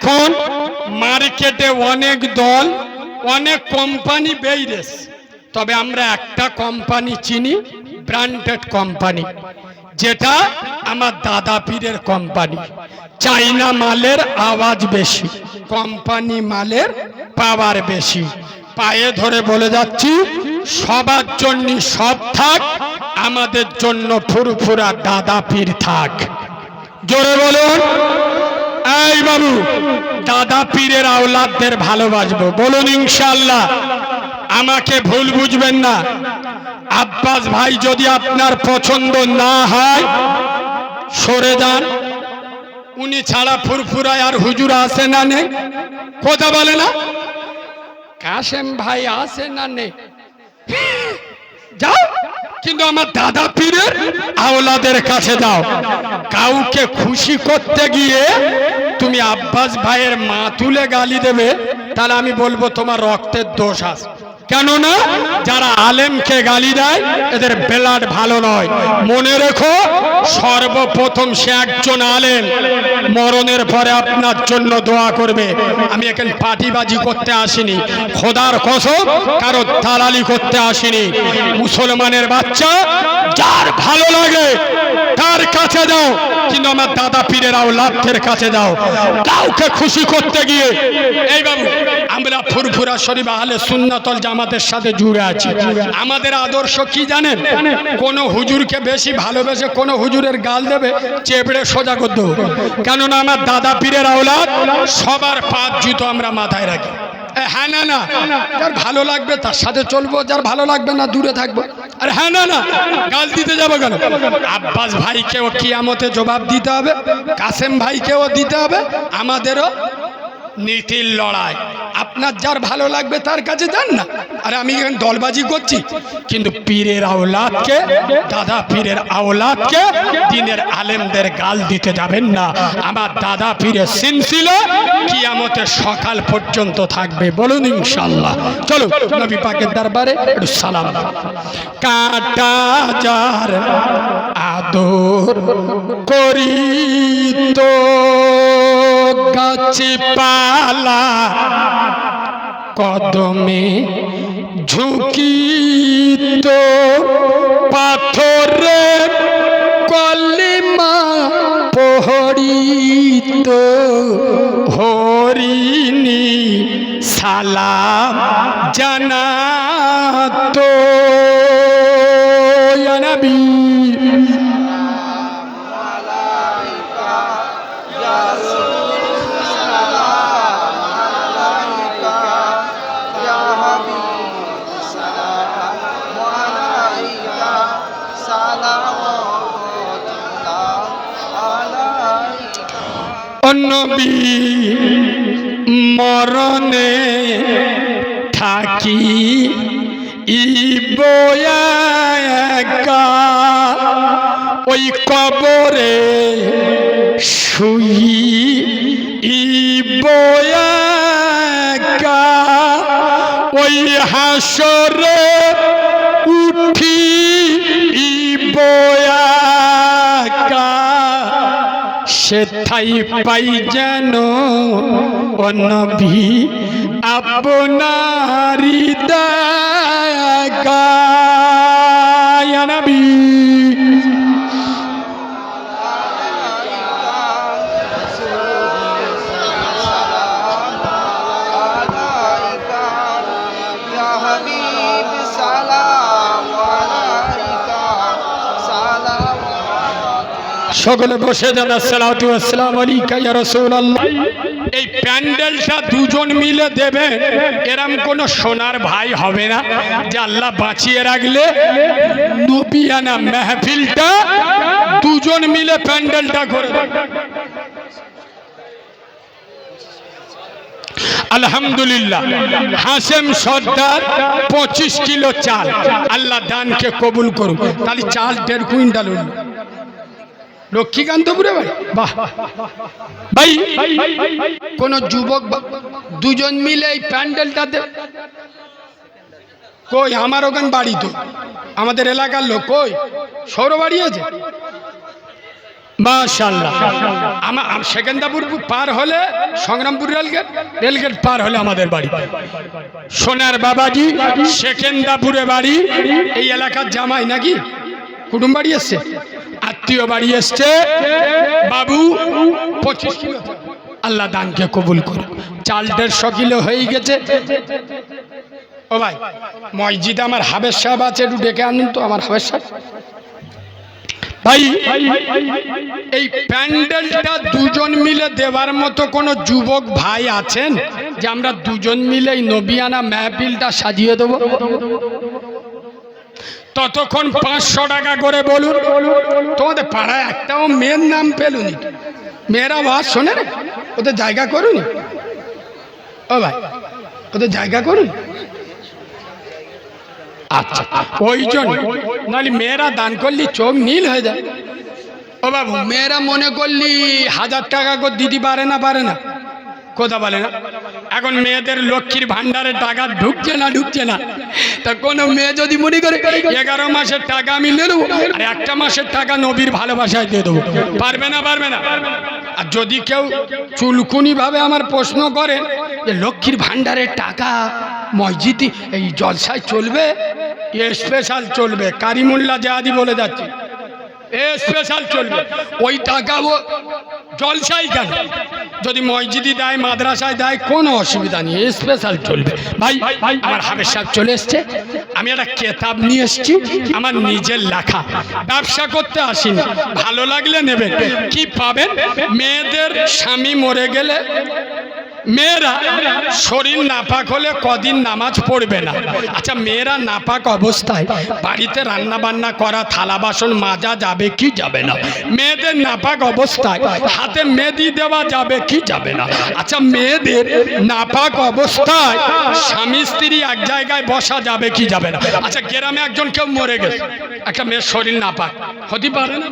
এখন মার্কেটে অনেক দল, অনেক কোম্পানি বেরিয়েছে তবে আমরা একটা কোম্পানি চিনি ব্র্যান্ডেড কোম্পানি যেটা আমার দাদা পীরের কোম্পানি চাইনা মালের আওয়াজ বেশি কোম্পানি মালের পাওয়ার বেশি। পায়ে ধরে বলে যাচ্ছি, সবার জন্য সব থাক, আমাদের জন্য ফুরফুরা দাদা পীর থাক। জোরে বলুন। এই বাবু, দাদা পীরের আওলাদদের ভালোবাসবো। বলুন ইনশাল্লাহ আমাকে ভুল বুঝবেন না। আব্বাস ভাই, যদি আপনার পছন্দ না হয়, সরে যান। উনি ছাড়া ফুরফুরায় আর হুজুর আসে না নেই? কথা বলে না? কাশেম ভাই আসে না নেই? যাও, কিন্তু আমার দাদা পীরের আওলাদের কাছে যাও। কাউকে খুশি করতে গিয়ে তুমি আব্বাস ভাইয়ের মা তুলে গালি দেবে, তাহলে আমি বলব তোমার রক্তের দোষ আছে। কেননা, যারা আলেমকে গালি দেয়, এদের বেলাট ভালো নয়। মনে রেখো সর্বপ্রথম সে একজন আলেম। মরণের পরে আপনার জন্য দোয়া করবে। আমি এখানে পাটিবাজি করতে আসিনি। খোদার কসম, কারও দালালি করতে আসিনি। মুসলমানের বাচ্চা, যার ভালো লাগে, তার কাছে যাও কিন্তু আমার দাদা পীরের আওলাদের কাছে যাও কাউকে খুশি করতে গিয়ে এই বাবু আমরা ফুরফুরা শরীফ আহলে সুন্নাতল জামাতের সাথে জুড়ে আছি। আমাদের আদর্শ কি জানেন? কোন হুজুরকে বেশি ভালোবেসে কোন হুজুরের গাল দেবে, চেপড়ে সোজা করে দেবো কেননা আমার দাদা পীরের আওলাদ, সবার পাঁচ জুতো আমরা মাথায় রাখি। হ্যাঁ না না। যার ভালো লাগবে তার সাথে চলবো, যার ভালো লাগবে না দূরে থাকব। আর হ্যাঁ না না। গাল দিতে যাব কেন? আব্বাস ভাইকেও কিয়ামতে জবাব দিতে হবে, কাসেম ভাইকেও দিতে হবে, আমাদেরও নীতির লড়াই। আপনার যার ভালো লাগবে তার কাছে যান না। আরে আমি এখানে দলবাজি করছি। কিন্তু পীরের আওলাদকে, দাদা পীরের আওলাদকে দিনের আলেমদের গাল দিতে যাবেন না। আমার দাদা পীরের সিলসিলা কিয়ামতের সকাল পর্যন্ত থাকবে বলুন ইনশাল্লাহ চলো, নবী পাকের দরবারে একটু সালাম কাটা যার আদর করি তো গাছি পালা কদমে ঝুঁকি তো পাথরে কলিমা পহরিত হরিণী সালাম জানাতো। ইয়া নবী। নবী মরণে থাকি ইবয়াকা ওই কবরে শুই ইবয়াকা ওই হাসরে উঠি ইবয়াকা সেথাই পাই যেন অনভি আপনারি নবী। সকলে বসে যান আসসালামু এই প্যান্ডেলটা দুজন মিলে দেবে, এরম কোন সোনার ভাই হবে না। যে আল্লাহ বাঁচিয়ে রাখলে নবিয়ানা মেহফিলটা দুজন মিলে প্যান্ডেলটা করে। আলহামদুলিল্লাহ, হাসেম সর্দার পঁচিশ কিলো চাল, আল্লাহ দানকে কবুল করুন তাহলে চাল দেড় কুইন্টাল লক্ষ্মীকান্তপুরে ভাই? বাহ। ভাই, কোন যুবক দুজন মিলে এই প্যান্ডেলটাতে কই, আমার ওখান বাড়ি তো। আমাদের এলাকার লোক, কই? সৌর বাড়ি আছে? মাশাল্লাহ আমার আম- সেকেন্দাপুর পার হলে সংগ্রামপুর রেলগেট রেলগেট পার হলে আমাদের বাড়ি। সোনার বাবাজি, সেকেন্দাপুরে বাড়ি। এই এলাকার জামাই নাকি? কুটুম বাড়ি এসছে? আত্মীয় বাড়ি এসছে। বাবু, পঁচিশ কিলো। আল্লাহ দানকে কবুল করুক। চাল দেড়শো কিলো হয়ে গেছে। ও ভাই, মসজিদে আমার হাবের সাহেব আছে, একটু ডেকে আনুন তো, আমার হাবের সাহেব। ভাই, এই প্যান্ডেলটা দুজন মিলে দেওয়ার মতো কোনো যুবক ভাই আছেন? যে আমরা দুজন মিলে এই নবিয়ানা মেহফিলটা সাজিয়ে দেবো? ততক্ষণ পাঁচশো টাকা করে বলুন। তোমাদের পাড়ায় একটাও মেয়ের নাম পেলুনি। মেয়েরা বাস শোনে না? ওদের জায়গা করুন। ও ভাই, ওদের জায়গা করুন। আচ্ছা ওই জন্য। নাহলে মেয়েরা দান করলি চোখ নীল হয়ে যায়। ও বাবু, মেয়েরা মনে করলি হাজার টাকা করে দিদি পারে না পারে না। কথা বলে না। এখন মেয়েদের লক্ষ্মীর ভান্ডারে টাকা ঢুকছে না ঢুকছে না। তা কোনো মেয়ে যদি মনে করে এগারো মাসের টাকা আমি নিয়ে দেবো আর একটা মাসের টাকা নবীর ভালোবাসায় দিয়ে দেবো। পারবে না পারবে না। আর যদি কেউ চুলকুনি ভাবে আমার প্রশ্ন করে যে লক্ষ্মীর ভান্ডারের টাকা মসজিদে এই জলসায় চলবে স্পেশাল চলবে কারিমুল্লা জাহাদি বলে যাচ্ছে। এ স্পেশাল চলবে। ওই টাকা ও জলসাই কেন? যদি মসজিদি দেয়, মাদ্রাসায় দেয়, কোনো অসুবিধা নেই স্পেশাল চলবে। ভাই, আমার হাবের সাহেব চলে এসছে। আমি একটা কেতাব নিয়ে এসেছি, আমার নিজের লেখা। ব্যবসা করতে আসিনি, ভালো লাগলে নেবেন। কি পাবেন? মেয়েদের স্বামী মরে গেলে মেয়েরা শরীর নাপাক হলে কদিন নামাজ পড়বে না। আচ্ছা মেয়েরা নাপাক অবস্থায় বাড়িতে রান্না বান্না করা, থালা বাসন মাজা যাবে কি যাবে না? মেয়েদের নাপাক অবস্থায় হাতে মেহেদি দেওয়া যাবে কি যাবে না? আচ্ছা মেয়েদের নাপাক অবস্থায় স্বামী স্ত্রী এক জায়গায় বসা যাবে কি যাবে না? আচ্ছা গ্রামে একজন কেউ মরে গেছে। একটা মেয়ের শরীর নাপাক। হতে পারে না?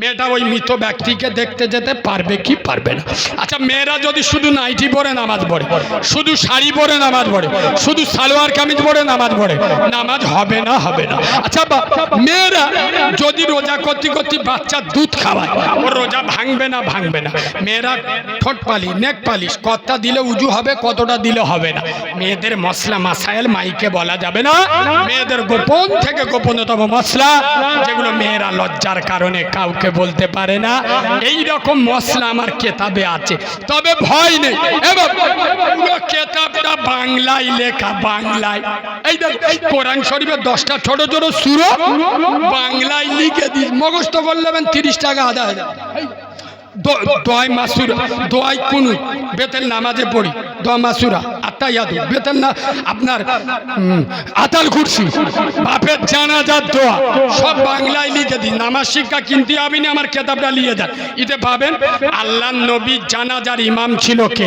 মেয়েটা ওই মৃত ব্যক্তিকে দেখতে যেতে পারবে কি পারবে না। আচ্ছা মেয়েরা যদি শুধু নাইটি পরে নামাজ পড়ে, শুধু শাড়ি পরে নামাজ পড়ে, শুধু সালোয়ার কামিজ পরে নামাজ পড়ে, নামাজ হবে না হবে না। আচ্ছা মেয়েরা যদি রোজা করতে করতে বাচ্চার দুধ খাওয়ায়, ও রোজা ভাঙবে না ভাঙবে না। মেয়েরা ঠোঁট পালি নেক পালিশ, কতটা দিলে উজু হবে, কতটা দিলে হবে না। মেয়েদের মশলা মাসাইল মাইকে বলা যাবে না। মেয়েদের গোপন থেকে গোপনতম মশলা, যেগুলো মেয়েরা লজ্জার কারণে কাউকে বলতে পারে না। এই রকম মশলা আমার কেতাবে আছে। তবে ভয় নেই। এবং কেতাবটা বাংলায় লেখা বাংলায়। এই দেখ কোরআন শরীফের দশটা ছোট ছোট সুরো বাংলায় লিখে দিস। মগস্ত করলেবেন তিরিশ টাকা আদা হয়ে। এই, মাসুরা দোয়াই কুনু বেতেল নামাজে পড়ি। দোয়া মাসুরা। আত্মা ইয়াদু না, আপনার আতাল কুরসি, বাপের জানাজার দোয়া, সব বাংলায় লিখে দিন। নামাজ শিক্ষা কিনতে হবে না আমার কেতাবটা নিয়ে যান এতে পাবেন আল্লাহ নবী জানাজার ইমাম ছিল কে?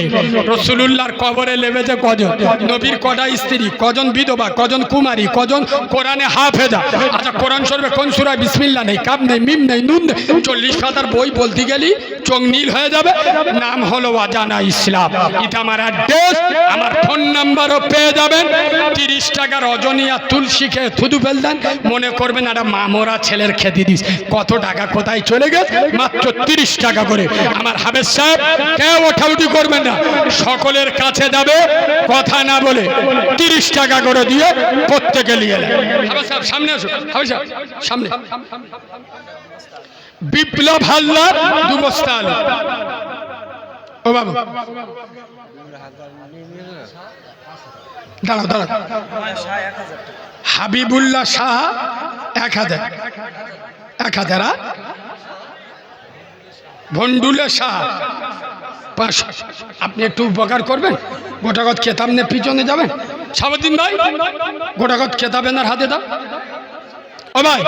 রসুলুল্লাহর কবরে লেবেছে কজন? নবীর কটা স্ত্রী? কজন বিধবা? কজন কুমারী? কজন কোরআনে হাফেজা? আচ্ছা কোরআন শরীফে কোন সুরায় বিসমিল্লা নেই, কাপ নেই, মিম নেই, নুন নেই। চল্লিশ পাতার বই বলতে গেলি, চোখ নীল হয়ে যাবে। নাম হলো অজানা ইসলাম। এটা আমার আমার ফোন নাম্বারও পেয়ে যাবেন। তিরিশ টাকা রজনী আর তুলসী খেয়ে থুদু ফেলতেন। মনে করবেন একটা মামরা ছেলের খেতে দিস। কত টাকা, কোথায় চলে গেছে? মাত্র তিরিশ টাকা করে। আমার হাবেজ সাহেব, কেউ ওঠাউটি করবেন না। সকলের কাছে যাবে, কথা না বলে তিরিশ টাকা করে দিয়ে প্রত্যেকে নিয়ে হাবেজ সাহেব, সামনে আসো হাবেজ সাহেব, সামনে। বিপ্লব হালদার দু বস্তা আলু বাবু। দাঁড়াও দাঁড়াও। হাবিবুল্লাহ শাহ, এক হাজার। এক হাজার? ভন্ডুলে শাহ। আপনি একটু উপকার করবেন? গোটাগত খেতাব নিয়ে পিছনে যাবেন? সাবুদ্দিন ভাই গোটাগত খেতাবেন আর হাতে দাও। ভাই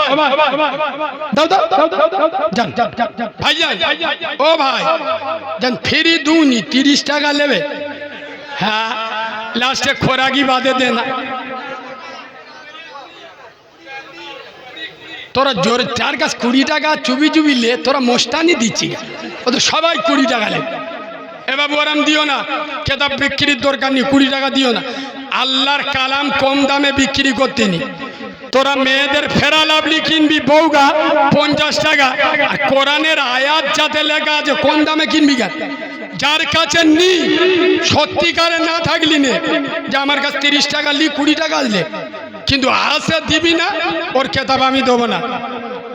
দাও দাও যান। ভাই ও ভাই। যান ফেরি দুনি তিরিশ টাকা নেবে। হ্যাঁ লাস্টে খোরাকি বাদে দে না। তোরা জোর চার গাছ কুড়ি টাকা চুবি চুবি লে তোরা মোস্তানি দিচ্ছি। ও তো সবাই কুড়ি টাকা লে এ বাবু আরাম দিও না। খেতাব বিক্রির দরকার নেই কুড়ি টাকা দিও না। আল্লাহর কালাম কম দামে বিক্রি করতে নি তোরা মেয়েদের ফেরা লাভলি কিনবি বউগা, পঞ্চাশ টাকা। আর কোরআনের আয়াত যাতে লেখা আছে, কোন দামে কিনবি গা? যার কাছে নি সত্যিকারে না থাকলি নে, যে আমার কাছে তিরিশ টাকা লি, কুড়ি টাকা আসলে কিন্তু আসে দিবি না, ওর খেতাব আমি দেবো না।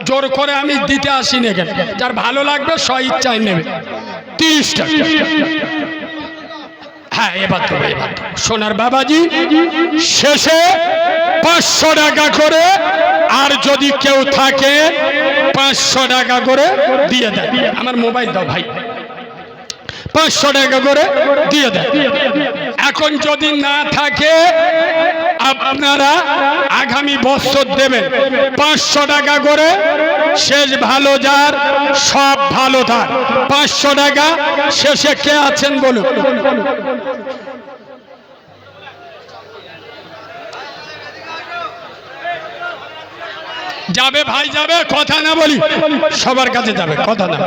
জোর করে আমি দিতে আসি না যার ভালো লাগবে, স্ব ইচ্ছায় নেবে। তিরিশ টাকা। হ্যাঁ এবার এবার। সোনার বাবাজি, শেষে পাঁচশো টাকা করে, আর যদি কেউ থাকে, পাঁচশো টাকা করে দিয়ে দেয় আমার মোবাইল দাও ভাই পাঁচশো টাকা করে দিয়ে দেয় এখন যদি না থাকে, আপনারা আগামী বছর দেবেন। পাঁচশো টাকা করে শেষ ভালো যার, সব ভালো তার। পাঁচশো টাকা শেষে কে আছেন বলুন? যাবে ভাই, যাবে, কথা না বলি, সবার কাছে যাবে, কথা না।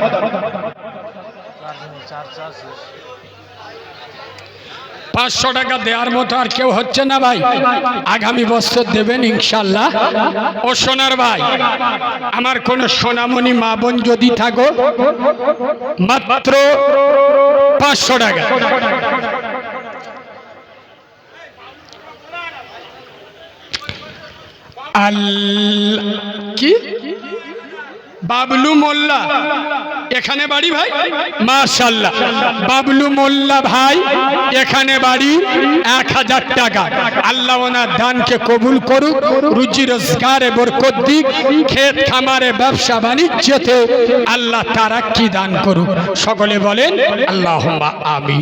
পাঁচশো টাকা দেওয়ার মতো আর কেউ হচ্ছে না ভাই। আগামী বছর দেবেন ইনশাল্লাহ। ও সোনার ভাই, আমার কোন সোনামণি মা বোন যদি থাকো, মাত্র পাঁচশো টাকা। আল কি? বাবলু মোল্লা। এখানে বাড়ি ভাই? মাশাল্লাহ। বাবলু মোল্লা ভাই, এখানে বাড়ি এক হাজার টাকা। আল্লাহ ওনার দানকে কবুল করুক, রুজি রোজগারে বরকত দিক, ক্ষেত খামারে ব্যবসা বাণিজ্যতে আল্লাহ তারা কি দান করুক। সকলে বলেন আল্লাহ আমি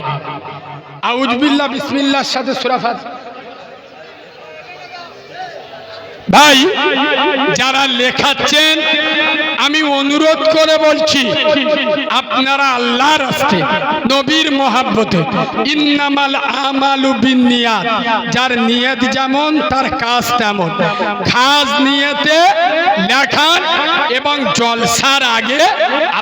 আউজবিল্লা বিসমিল্লার সাথে সুরাফাত ভাই, যারা লেখাচ্ছেন, আমি অনুরোধ করে বলছি, আপনারা আল্লাহর রাস্তে, নবীর মহাব্বতে, ইন্নামাল আমালু বিনিয়াত যার নিয়ত যেমন, তার কাজ তেমন। খাস নিয়তে লেখান এবং জলসার আগে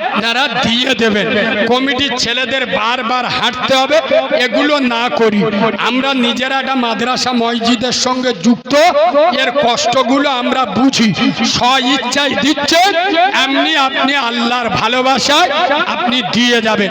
আপনারা দিয়ে দেবেন। কমিটির ছেলেদের বারবার হাঁটতে হবে, এগুলো না করি। আমরা নিজেরা একটা মাদ্রাসা, মসজিদের সঙ্গে যুক্ত, এর কষ্টগুলো আমরা বুঝি স্ব ইচ্ছাই দিচ্ছেন এমনি আপনি আল্লাহর ভালোবাসায় আপনি দিয়ে যাবেন।